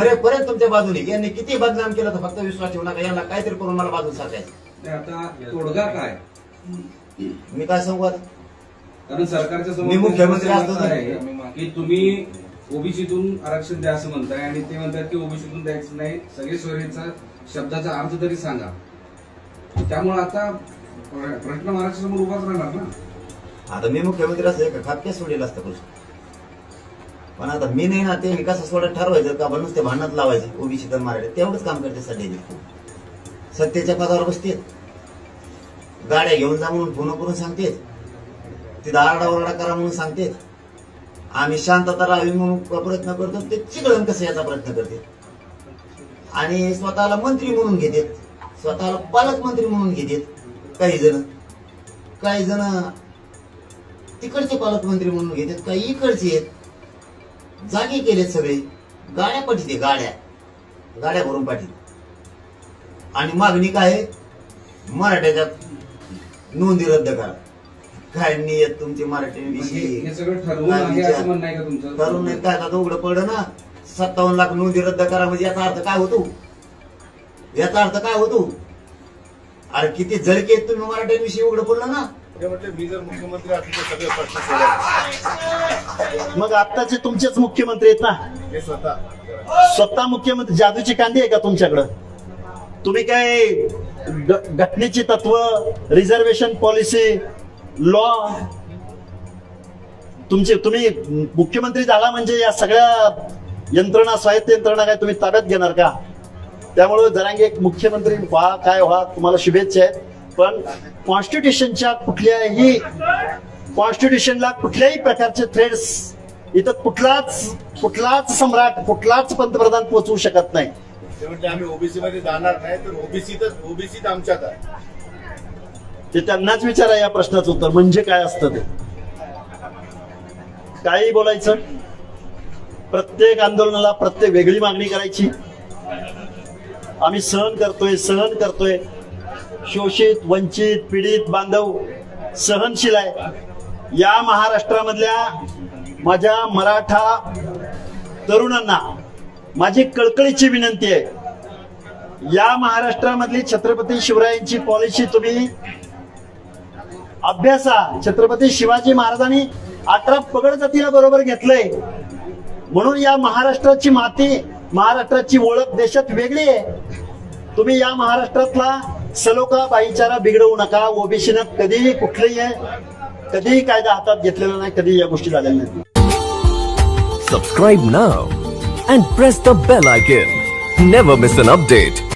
मरेपर्यंत तुमच्या बाजूने. यांनी किती बदनाम केलं तर फक्त विश्वास ठेवू नका. यांना काहीतरी करून मला बाजू साधायचं नाही, आता तोडगा काय? मी काय सांगू आता? कारण सरकारच्या समोर मी मुख्यमंत्री असं असतो आहे की तुम्ही ओबीसीतून आरक्षण द्या असं म्हणताय आणि ते म्हणतात की ओबीसीतून द्यायचं नाही. सगळे सोयरीचा शब्दाचा अर्थ तरी सांगा. त्यामुळे आता प्र- प्रश्न महाराष्ट्रासमोर उभाच राहणार ना. आता मी मुख्यमंत्री असं खापक्या सोडेल असतं प्रश्न पण आता मी नाही ना ते मी कसं सोडत ठरवायचं का आपण नुसते भांडणात लावायचे ओबीसी तर मराठी तेवढंच काम करते सध्या सत्तेच्या पदावर बसते गाड्या घेऊन जा म्हणून फोन करून सांगते तिथं आरडाओरडा करा म्हणून सांगते आम्ही शांतता राहावी म्हणून प्रयत्न करतो ते चिकळण कसं याचा प्रयत्न करते. आणि स्वतःला मंत्री म्हणून घेतात. स्वतःला पालकमंत्री म्हणून घेतात. काही जण. काही जण तिकडचे पालकमंत्री म्हणून घेतात. काही इकडचे आहेत. जागे केलेत सगळे. गाड्या पाठीते गाड्या. गाड्या भरून पाठीत आणि मागणी काय? आहे? मराठ्याच्या नोंदी रद्द करा. काय नियत तुमची मराठी म्हणजे विषयी. हे सगळं ठरवून आहे असं म्हणणं आहे का तुमचं? ठरवून नाही काय आता उघडं पडलं ना. सत्तावन्न लाख नोंदी रद्द करा म्हणजे याचा अर्थ काय होतो? याचा अर्थ काय होतो? अरे किती जळके आहेत तुम्ही मराठ्यांविषयी उघडं पडलं ना. ते म्हटले मी जर मुख्यमंत्री असले तर सगळे प्रश्न सोडवले मग आत्ताचे तुमचेच मुख्यमंत्री आहेत ना? हे स्वतः. स्वतः मुख्यमंत्री जादूची कांदी आहे का तुमच्याकडं? तुम्ही काय घटनेची तत्व रिझर्वेशन पॉलिसी लॉ तुमचे तुम्ही मुख्यमंत्री झाला म्हणजे या सगळ्या यंत्रणा स्वायत्त यंत्रणा काय तुम्ही ताब्यात घेणार का? त्यामुळे जरांगे एक मुख्यमंत्री व्हा काय व्हा तुम्हाला शुभेच्छा आहेत. पण कॉन्स्टिट्यूशनच्या कुठल्याही कॉन्स्टिट्यूशनला कुठल्याही प्रकारचे थ्रेड्स इथं कुठलाच कुठलाच सम्राट कुठलाच पंतप्रधान पोहोचवू शकत नाही. ते म्हटले आम्ही ओबीसी मध्ये जाणार नाही तर ओबीसीतच ओबीसीत आमच्यात आहे. ते त्यांनाच विचारा या प्रश्नाचं उत्तर म्हणजे काय असतं ते? काही बोलायचं? प्रत्येक आंदोलनाला प्रत्येक वेगळी मागणी करायची. आम्ही सहन करतोय सहन करतोय. शोषित वंचित पीडित बांधव सहनशील आहे. या महाराष्ट्रामधल्या माझ्या मराठा तरुणांना माझी कळकळीची विनंती आहे. या महाराष्ट्रामधली छत्रपती शिवरायांची पॉलिसी तुम्ही अभ्यासा. छत्रपती शिवाजी महाराजांनी अठरा पगड जातीला बरोबर घेतलंय. म्हणून या महाराष्ट्राची माती महाराष्ट्राची ओळख देशात वेगळी आहे. तुम्ही या महाराष्ट्रातला सलोखा भाईचारा बिघडवू नका. ओबीसीनं कधीही कुठलेही आहे कधीही कायदा हातात घेतलेला नाही कधी या गोष्टी झालेल्या नाही subscribe now and press the bell icon never miss an update